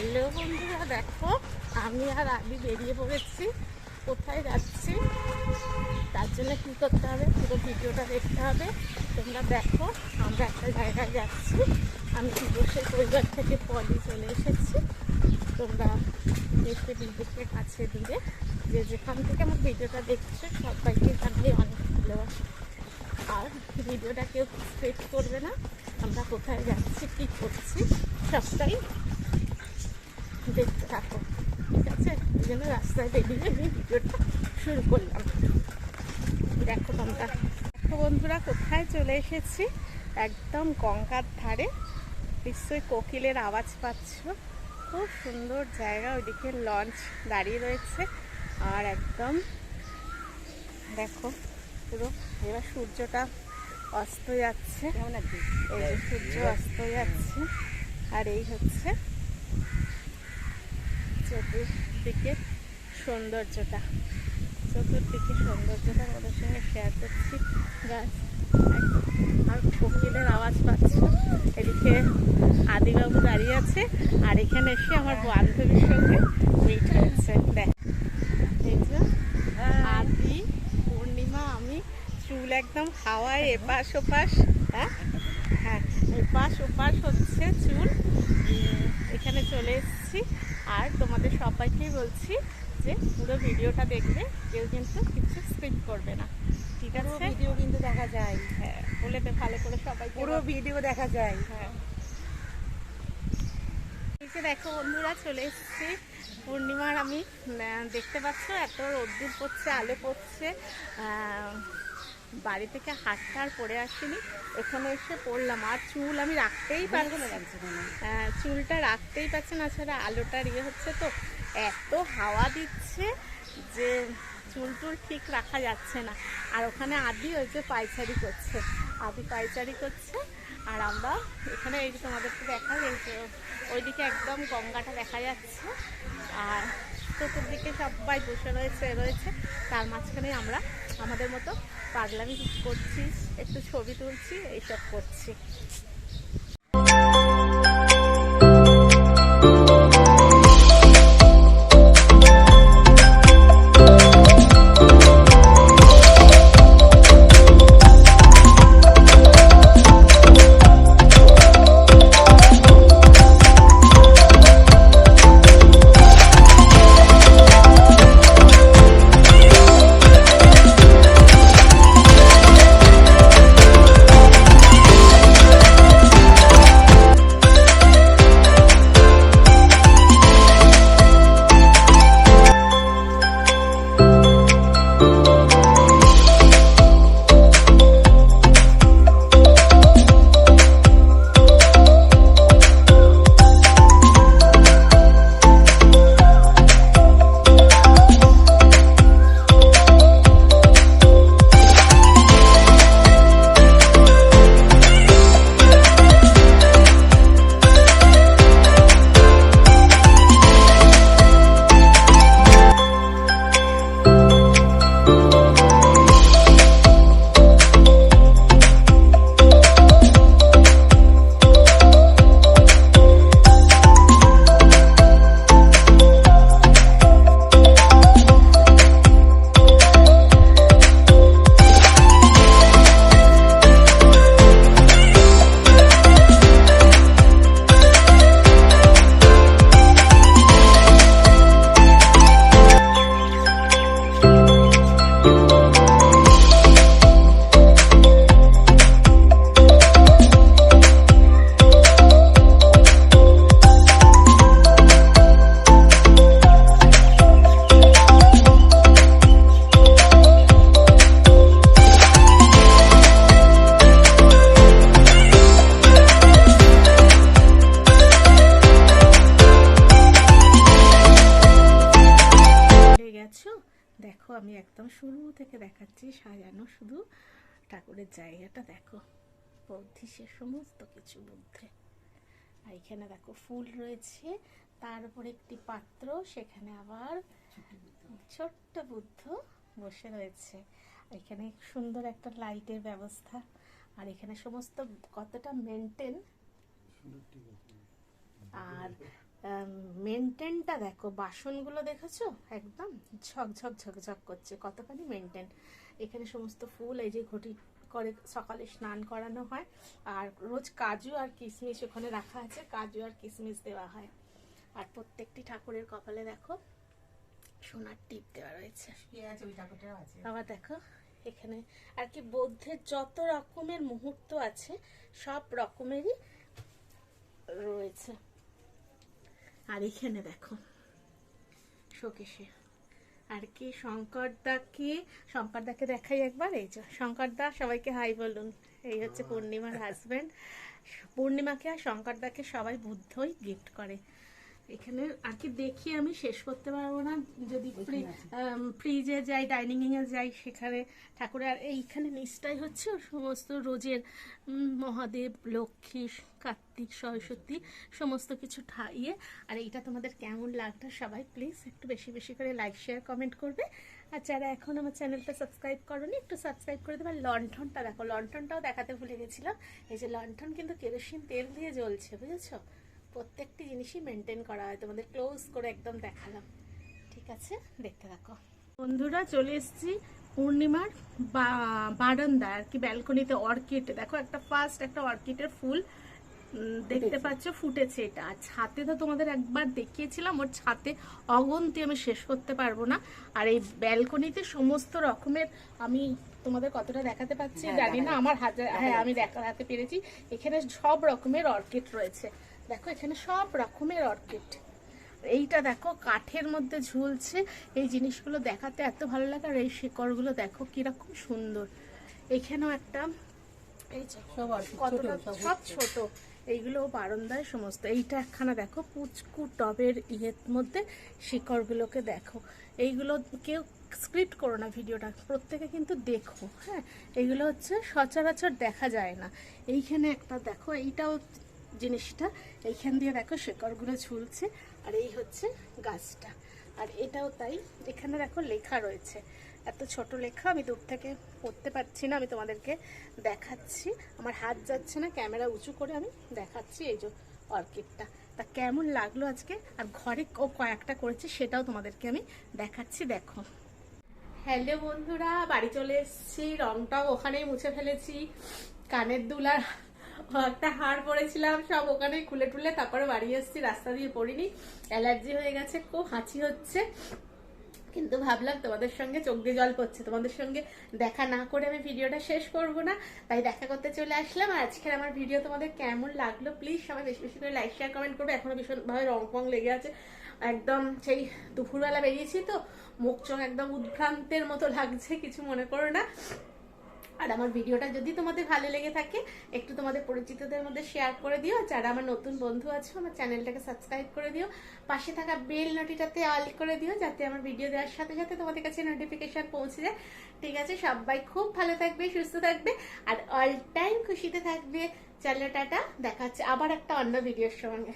Hello বন্ধুরা, দেখো, আমি আর আবি বেরিয়ে পড়েছি। কোথায় যাচ্ছি? তার জন্য কী করতে হবে? পুরো ভিডিওটা দেখতে হবে। তোমরা দেখো, আমরা একটা জায়গায় যাচ্ছি। আমি দিবসের পরিবার থেকে পলি চলে এসেছি। তোমরা দেখতে বিদ্যুতের কাছে দূরে যে যেখান থেকে আমার ভিডিওটা দেখছ, সবাইকে জানাই অনেক ভালোবাসা। আর ভিডিওটা কেউ স্ক্রিপ করবে না। আমরা কোথায় যাচ্ছি, কী করছি, সবটাই দেখতে থাকো। ঠিক আছে? এই জন্য রাস্তায় বেরিয়ে আমি ভিডিওটা শুরু করলাম। দেখো তোমরা। দেখো বন্ধুরা কোথায় চলে এসেছি? একদম গঙ্গার ধারে। নিশ্চয়ই কোকিলের আওয়াজ পাচ্ছ। খুব সুন্দর জায়গা ওইদিকে লঞ্চ দাঁড়িয়ে রয়েছে। আর একদম দেখো পুরো এবার সূর্যটা অস্ত যাচ্ছে। কেমন সূর্য অস্ত যাচ্ছে। আর এই হচ্ছে চতুর্দিকে সৌন্দর্যটা চতুর্দিকে সৌন্দর্যটা ওদের সঙ্গে শেয়ার করছি। গাছ আর কোকিলের আওয়াজ পাচ্ছ? এদিকে আদিবাবু দাঁড়িয়ে আছে, আর এখানে এসে আমার বান্ধবীর সঙ্গে মিট হয়েছে দেখ আদি, পূর্ণিমা, আমি চুল একদম হাওয়ায় এপাশ ওপাশ হ্যাঁ? হ্যাঁ এপাশ ওপাশ হচ্ছে চুল। এখানে চলে এসেছি। তোমাদের সবাইকেই বলছি যে পুরো ভিডিওটা দেখবে কেউ কিন্তু কিছু স্কিপ করবে না। ঠিক আছে? ভিডিও কিন্তু দেখা যায়। হ্যাঁ বলে ভালো করে সবাই পুরো ভিডিও দেখা যায়। হ্যাঁ। যে দেখো বন্ধুরা চলে এসেছি। পূর্ণিমার আমি দেখতে পাচ্ছ এত রোদ্দুর পড়ছে আলো পড়ছে। আহ, বাড়ি থেকে হাটটা আর পরে আসিনি। এখানে এসে পড়লাম। আর চুল আমি রাখতেই পারব না। কেন? চুলটা রাখতেই পারছে না। ছাড়া আলোটার ইয়ে হচ্ছে তো এত হাওয়া দিচ্ছে যে চুল টুল ঠিক রাখা যাচ্ছে না। আর ওখানে আদি ওই যে পাইচারি করছে। আদি পাইচারি করছে। আর আমরা এখানে এই যে তোমাদেরকে দেখা এই যে ওইদিকে একদম গঙ্গাটা দেখা যাচ্ছে। আর চতুর্দিকে সবাই বসে রয়েছে রয়েছে। তার মাঝখানে আমরা আমাদের মতো পাগলামি করছিস একটু ছবি তুলছি এইসব করছি। একদম শুরু থেকে দেখাচ্ছি সাজানো শুধু ঠাকুরের জায়গাটা দেখো। বৌদ্ধি সমস্ত কিছু বুদ্ধে। আর এখানে দেখো ফুল রয়েছে তার উপর একটি পাত্র সেখানে আবার ছোট্ট বুদ্ধ বসে রয়েছে। এখানে সুন্দর একটা লাইটের ব্যবস্থা। আর এখানে সমস্ত কতটা মেনটেন আর মেনটেনটা দেখো বাসনগুলো দেখেছ? একদম ঝকঝক ঝকঝক করছে কতখানি মেনটেন এখানে সমস্ত ফুল এই যে ঘটি করে সকালে স্নান করানো হয় আর রোজ কাজু আর কিশমিশ ওখানে রাখা আছে কাজু আর কিশমিশ দেওয়া হয়। আর প্রত্যেকটি ঠাকুরের কপালে দেখো সোনার টিপ দেওয়া রয়েছে। আবার দেখো এখানে আর কি বৌদ্ধের যত রকমের মুহূর্ত আছে সব রকমেরই রয়েছে। আর এখানে দেখো। শোকেশে। আর কি শঙ্করদাকে শঙ্করদাকে দেখাই একবার, এই যে শঙ্করদা সবাইকে হাই বলুন। এই হচ্ছে পূর্ণিমার হাজবেন্ড পূর্ণিমাকে আর শঙ্করদাকে সবাই বুদ্ধই গিফট করে। এখানে আর কি দেখি আমি শেষ করতে পারব না। যদি ফ্রিজে যাই ডাইনিং এ যাই সেখানে ঠাকুরের। আর এইখানে নিচটাই হচ্ছে সমস্ত রোজের মহাদেব লক্ষ্মী কার্তিক সরস্বতী সমস্ত কিছু ঠাইয়ে। আর এইটা তোমাদের কেমন লাগল সবাই প্লিজ একটু বেশি বেশি করে লাইক শেয়ার কমেন্ট করবে। আর যারা এখন আমার চ্যানেলটা সাবস্ক্রাইব করোনি একটু সাবস্ক্রাইব করে দেবে। আর লণ্ঠনটা দেখো লণ্ঠনটাও দেখাতে ভুলে গেছিলাম। এই যে লণ্ঠন কিন্তু কেরোসিন তেল দিয়ে জ্বলছে বুঝেছ? প্রত্যেকটি জিনিসই মেনটেন করা হয়। তোমাদের ক্লোজ করে একদম দেখালাম। ঠিক আছে? দেখতে থাকো। বন্ধুরা চলে এসেছি পূর্ণিমার বারান্দা আর কি ব্যালকনিতে অর্কিড দেখো একটা ফার্স্ট একটা অর্কিডের ফুল। দেখতে পাচ্ছ ফুটেছে এটা। আর ছাতে তো তোমাদের একবার দেখিয়েছিলাম ওর ছাতে অগন্তি আমি শেষ করতে পারব না। আর এই ব্যালকনিতে সমস্ত রকমের আমি তোমাদের কতটা দেখাতে পাচ্ছি হ্যাঁ, জানি না। আমার হাতে হ্যাঁ আমি দেখাতে পেরেছি। এখানে সব রকমের অর্কিড রয়েছে। দেখো এখানে সব রকমের অর্কিড। এইটা দেখো কাঠের মধ্যে ঝুলছে। এই জিনিসগুলো দেখাতে এত ভালো লাগে আর এই শিকড়গুলো দেখো কীরকম সুন্দর। এখানেও একটা এই যে সব ছোট কতটা সব সব ছোট এইগুলো বারান্দায় সমস্ত। এইটা একখানা দেখো পুচকু টবের ইয়ের মধ্যে শিকড়গুলোকে দেখো। এইগুলো কেউ স্ক্রিপ্ট করো না ভিডিওটা প্রত্যেকে কিন্তু দেখো হ্যাঁ? এইগুলো হচ্ছে সচরাচর দেখা যায় না। এইখানে একটা দেখো এইটাও জিনিসটা, এইখান দিয়ে দেখো শিকড়গুলো ঝুলছে, আর এই হচ্ছে গাছটা। আর এটাও তাই, এখানে দেখো লেখা রয়েছে। এত ছোট লেখা, আমি দূর থেকে পড়তে পারছি না, আমি তোমাদেরকে দেখাচ্ছি। আমার হাত যাচ্ছে না, ক্যামেরা উঁচু করে আমি দেখাচ্ছি এই যে অর্কিডটা। তা কেমন লাগল আজকে? আর ঘরে ও কয়েকটা করেছে, সেটাও তোমাদেরকে আমি দেখাচ্ছি, দেখো। হ্যালো বন্ধুরা, বাড়ি চলে এসেছি, রংটাও ওখানেই মুছে ফেলেছি। কানের দুলার একটা হার পরেছিলাম সব ওখানেই খুলে টুলে তারপরে বাড়ি এসেছি, রাস্তা দিয়ে পড়িনি। অ্যালার্জি হয়ে গেছে, খুব হাঁচি হচ্ছে। কিন্তু ভাবলাম তোমাদের সঙ্গে চোখ দিয়ে জল পড়ছে, তোমাদের সঙ্গে দেখা না করে আমি ভিডিওটা শেষ করব না। তাই দেখা করতে চলে আসলাম, আর আজকের আমার ভিডিও তোমাদের কেমন লাগল প্লিজ সবাই বেশি বেশি করে লাইক শেয়ার কমেন্ট করবে। এখনও ভীষণভাবে রং ফং লেগে আছে। একদম সেই দুপুরবেলা বেরিয়েছি তো, মুখ চোখ একদম উদ্ভ্রান্তের মতো লাগছে, কিছু মনে করো না। আর আমার ভিডিওটা যদি তোমাদের ভালো লেগে থাকে, একটু তোমাদের পরিচিতদের মধ্যে শেয়ার করে দিও। যারা আমার নতুন বন্ধু আছো, আমার চ্যানেলটাকে সাবস্ক্রাইব করে দিও। পাশে থাকা বেল নোটিটাতে অল করে দিও, যাতে আমার ভিডিও দেওয়ার সাথে সাথে তোমাদের কাছে নোটিফিকেশন পৌঁছে যায়। ঠিক আছে, সবাই খুব ভালো থাকবে, সুস্থ থাকবে, আর অল টাইম খুশিতে থাকবে। চলো, টাটা। দেখা হচ্ছে আবার একটা অন্য ভিডিওর সঙ্গে।